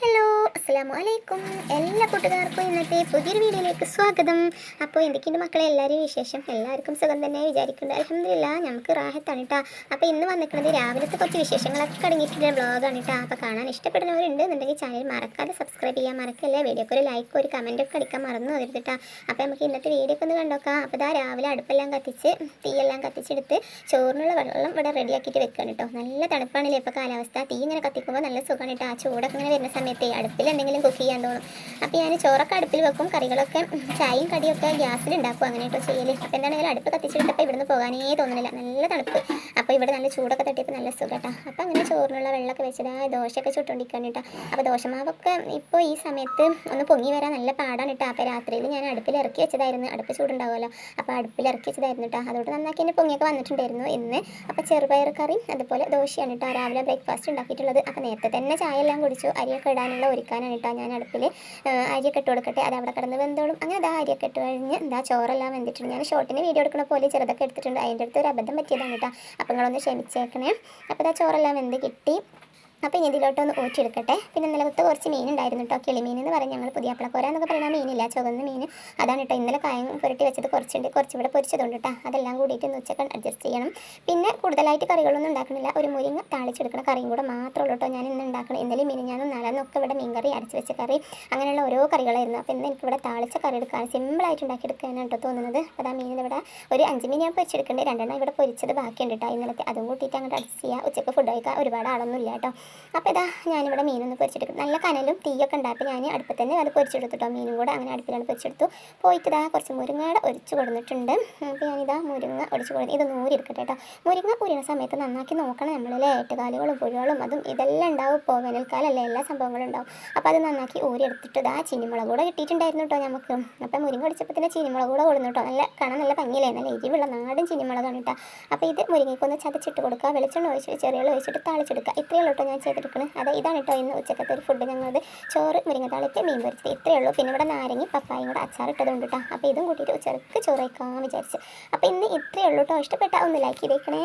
Hello. അസ്സാം വലൈക്കും എല്ലാ കൂട്ടുകാർക്കും ഇന്നത്തെ പുതിയൊരു വീഡിയോയിലേക്ക് സ്വാഗതം. അപ്പോൾ എന്തൊക്കെയുണ്ട് മക്കളെ? എല്ലാവരും വിശേഷം? എല്ലാവർക്കും സുഖം തന്നെ വിചാരിക്കുന്നുണ്ട്. അലഹമില്ല നമുക്ക് റാഹത്താണ് കേട്ടോ അപ്പോൾ ഇന്ന് വന്നിട്ടുള്ളത് രാവിലത്തെ കുറച്ച് വിശേഷങ്ങളൊക്കെ അടങ്ങിയിട്ടുള്ള ബ്ലോഗാണ് കേട്ടോ അപ്പോൾ കാണാൻ ഇഷ്ടപ്പെടുന്നവരുണ്ട് എന്നുണ്ടെങ്കിൽ ചാനൽ മറക്കാതെ സബ്സ്ക്രൈബ് ചെയ്യാൻ മറക്കല്ലേ? വീഡിയോക്ക് ഒരു ലൈക്ക് ഒരു കമന്റ് ഒക്കെ അടിക്കാൻ മറന്നു വരരുത് കേട്ടോ അപ്പോൾ നമുക്ക് ഇന്നത്തെ വീഡിയോ ഒക്കെ ഒന്ന് കണ്ടോക്കാം. അപ്പോൾ ഇതാ രാവിലെ അടുപ്പെല്ലാം കത്തിച്ച് തീയെല്ലാം കത്തിച്ചെടുത്ത് ചോറിനുള്ള വെള്ളം ഇവിടെ റെഡിയാക്കിയിട്ട് വെക്കണം കേട്ടോ നല്ല തണുപ്പാണല്ലേ? ഇപ്പോൾ കാലാവസ്ഥ. തീ ഇങ്ങനെ കത്തിക്കുമ്പോൾ നല്ല സുഖമാണ് കേട്ടോ ആ ചൂടൊക്കെ ഇങ്ങനെ വരുന്ന സമയത്ത് അടുപ്പിൽ എന്തെങ്കിലും കുക്ക് ചെയ്യാൻ തോന്നും അപ്പോൾ ഞാൻ ചോറൊക്കെ അടുപ്പിൽ വെക്കും കറികളൊക്കെ ചായയും കടിയൊക്കെ ഗ്യാസിൽ ഉണ്ടാക്കും. അങ്ങനെ കേട്ടോ ചെയ്യൽ അപ്പോൾ എന്താണെങ്കിലും അടുപ്പ് കത്തിച്ചിട്ടപ്പോൾ ഇവിടുന്ന് പോകാനേ തോന്നുന്നില്ല നല്ല തണുപ്പ്. അപ്പോൾ ഇവിടെ നല്ല ചൂടൊക്കെ തട്ടിയപ്പോൾ നല്ല സുഖം കേട്ടോ അപ്പോൾ അങ്ങനെ ചോറിനുള്ള വെള്ളമൊക്കെ വെച്ചിട്ട് ആ ദോശയൊക്കെ ചുട്ടുകൊണ്ടിരിക്കുകയാണ് കേട്ടോ. അപ്പോൾ ദോശമാവൊക്കെ ഇപ്പോൾ ഈ സമയത്ത് ഒന്ന് പൊങ്ങി വരാൻ നല്ല പാടാണ് കേട്ടോ. അപ്പോൾ രാത്രിയിൽ ഞാൻ അടുപ്പിൽ ഇറക്കി വെച്ചതായിരുന്നു. അടുപ്പ് ചൂടുണ്ടാവുമല്ലോ. അപ്പോൾ അടുപ്പിൽ ഇറക്കി വെച്ചതായിരുന്നു കേട്ടോ. അതുകൊണ്ട് നന്നാക്കി എന്റെ പൊങ്ങിയൊക്കെ വന്നിട്ടുണ്ടായിരുന്നു ഇന്ന്. അപ്പോൾ ചെറുപയർ കറി അതുപോലെ ദോശയാണ് കേട്ടോ. രാവിലെ ബ്രേക്ക്ഫാസ്റ്റ് ഉണ്ടാക്കിയിട്ടുള്ളത്. അപ്പോൾ നേരത്തെ തന്നെ ചായ എല്ലാം കുടിച്ചു. അരിയൊക്കെ ഇടാനുള്ള ഒരുക്കാനാണ് കേട്ടോ ഞാൻ അടുപ്പിൽ അരിയൊക്കെ ഇട്ട് കൊടുക്കട്ടെ. അത് അവിടെ കിടന്ന് വെന്തോളും. അങ്ങനെ അതാ അരിയൊക്കെ ഇട്ട് കഴിഞ്ഞ് എന്താ ചോറെല്ലാം വെന്തിട്ടുണ്ട്. ഞാൻ ഷോർട്ടിന് വീഡിയോ എടുക്കുന്ന പോലെ ചെറുതൊക്കെ എടുത്തിട്ടുണ്ട്. അതിന്റെ അടുത്ത് ഒരു അബദ്ധം പറ്റിയതാണ് കേട്ടോ. അപ്പോൾ നിങ്ങളൊന്ന് ക്ഷമിച്ചേക്കണേ. അപ്പോൾ ഇതാ ചോറെല്ലാം വെന്ത് കിട്ടി. അപ്പോൾ ഇനി ഇതിലോട്ടൊന്ന് ഊറ്റിയെടുക്കട്ടെ. പിന്നെ നിലത്ത് കുറച്ച് മീൻ ഉണ്ടായിരുന്നു കേട്ടോ കിളിമീൻ എന്ന് പറഞ്ഞ് ഞങ്ങൾ പുതിയ അപ്പളക്കോര എന്നൊക്കെ പറയുന്ന മീനില്ല ചുവന്ന മീൻ. അതാണ് കേട്ടോ ഇന്നലെ കായം പുരട്ടി വെച്ചത് കുറച്ചുണ്ട്. കുറച്ച് ഇവിടെ പൊരിച്ചതുകൊണ്ട് കേട്ടോ അതെല്ലാം കൂടിയിട്ട് ഇന്ന് ഉച്ചയ്ക്ക് അഡ്ജസ്റ്റ് ചെയ്യണം. പിന്നെ കൂടുതലായിട്ട് കറികളൊന്നും ഉണ്ടാക്കണില്ല. ഒരു മുരിങ്ങ താളിച്ചെടുക്കണ കറിയും കൂടെ മാത്രമേ ഉള്ളൂ കേട്ടോ ഞാൻ ഇന്ന് ഉണ്ടാക്കണം ഇന്നലെ മീൻ ഞാൻ നാളെന്നൊക്കെ ഇവിടെ മീൻ കറി അരച്ച് വെച്ച കറി അങ്ങനെയുള്ള ഓരോ കറികളായിരുന്നു. അപ്പോൾ ഇന്ന് എനിക്കിവിടെ താളിച്ച കറി എടുക്കാൻ സിമ്പിളായിട്ട് ഉണ്ടാക്കിയെടുക്കാനാണ് കേട്ടോ തോന്നുന്നത്. അപ്പോൾ ആ മീനിന് ഇവിടെ ഒരു അഞ്ച് മീൻ ഞാൻ പൊരിച്ചെടുക്കേണ്ടത് രണ്ടെണ്ണം ഇവിടെ പൊരിച്ചത് ബാക്കിയുണ്ട് കേട്ടോ ഇന്നലത്തെ അതും കൂട്ടിയിട്ട് അങ്ങോട്ട് അഡ്ജസ്റ്റ് ചെയ്യുക ഉച്ചയ്ക്ക് ഫുഡ് കഴിക്കാൻ ഒരുപാട് ആളൊന്നും ഇല്ല കേട്ടോ അപ്പോൾ ഇതാ ഞാനിവിടെ മീനൊന്ന് പൊരിച്ചെടുക്കും. നല്ല കനലും തീയൊക്കെ ഉണ്ടായപ്പോൾ ഞാൻ അടുപ്പത്ത് തന്നെ അത് പൊരിച്ചെടുത്തിട്ടോ. മീനും കൂടെ അങ്ങനെ അടുപ്പിലാണ് പൊരിച്ചെടുത്തു. പോയിട്ട് ഇതാ കുറച്ച് മുരിങ്ങയുടെ ഒരിച്ച് കൊടുത്തിട്ടുണ്ട് അപ്പോൾ ഞാനിതാ മുരിങ്ങ ഒടിച്ച് കൊടുത്തു ഇത് നൂരിയെടുക്കട്ടെ കേട്ടോ മുരിങ്ങ ഉരുന്ന സമയത്ത് നന്നാക്കി നോക്കണം നമ്മളിലെ ഏറ്റുകാലുകളും പുഴകളും അതും ഇതെല്ലാം ഉണ്ടാവും. ഇപ്പോൾ വേനൽക്കാലല്ലേ എല്ലാ സംഭവങ്ങളും ഉണ്ടാവും. അപ്പോൾ അത് നന്നാക്കി ഊരിയെടുത്തിട്ട് ഇതാ ചീനിമുളക് കൂടെ കിട്ടിയിട്ടുണ്ടായിരുന്നു കേട്ടോ നമുക്ക് അപ്പോൾ മുരിങ്ങ ഒടിച്ചപ്പോൾ തന്നെ ചീനിമുളക് കൂടെ കൊടുന്നു കേട്ടോ നല്ല കാണാൻ നല്ല ഭംഗിയിലേ നല്ല എരിവുള്ള നാടൻ ചീനിമുളകാണ് കേട്ടോ അപ്പോൾ ഇത് മുരിങ്ങയ്ക്കൊന്ന് ചതച്ചിട്ട് കൊടുക്കുക വെളിച്ചെണ്ണ ഒഴിച്ച് ചെറിയ ഒഴിച്ചിട്ട് താളിച്ചെടുക്കുക ഇത്രയുള്ള കേട്ടോ ചെയ്തെടുക്കുന്നത് അത് ഇതാണ് കേട്ടോ ഇന്ന് ഉച്ചക്കത്തെ ഒരു ഫുഡ് ഞങ്ങളത് ചോറ് മുരിങ്ങ താളിപ്പ് മീൻ പൊരിച്ചത്. ഇത്രയേ ഉള്ളൂ. പിന്നെ ഇവിടെ നാരങ്ങി പപ്പായും കൂടെ അച്ചാർ ഇട്ടതുകൊണ്ട് കേട്ടോ. അപ്പോൾ ഇതും കൂട്ടിയിട്ട് ഉച്ചയ്ക്ക് ചോറ് വയ്ക്കാൻ വിചാരിച്ചു. അപ്പോൾ ഇന്ന് ഇത്രയേ ഉള്ളൂ കേട്ടോ. ഇഷ്ടപ്പെട്ട ഒന്ന് ലൈക്ക് ചെയ്തേക്കണേ.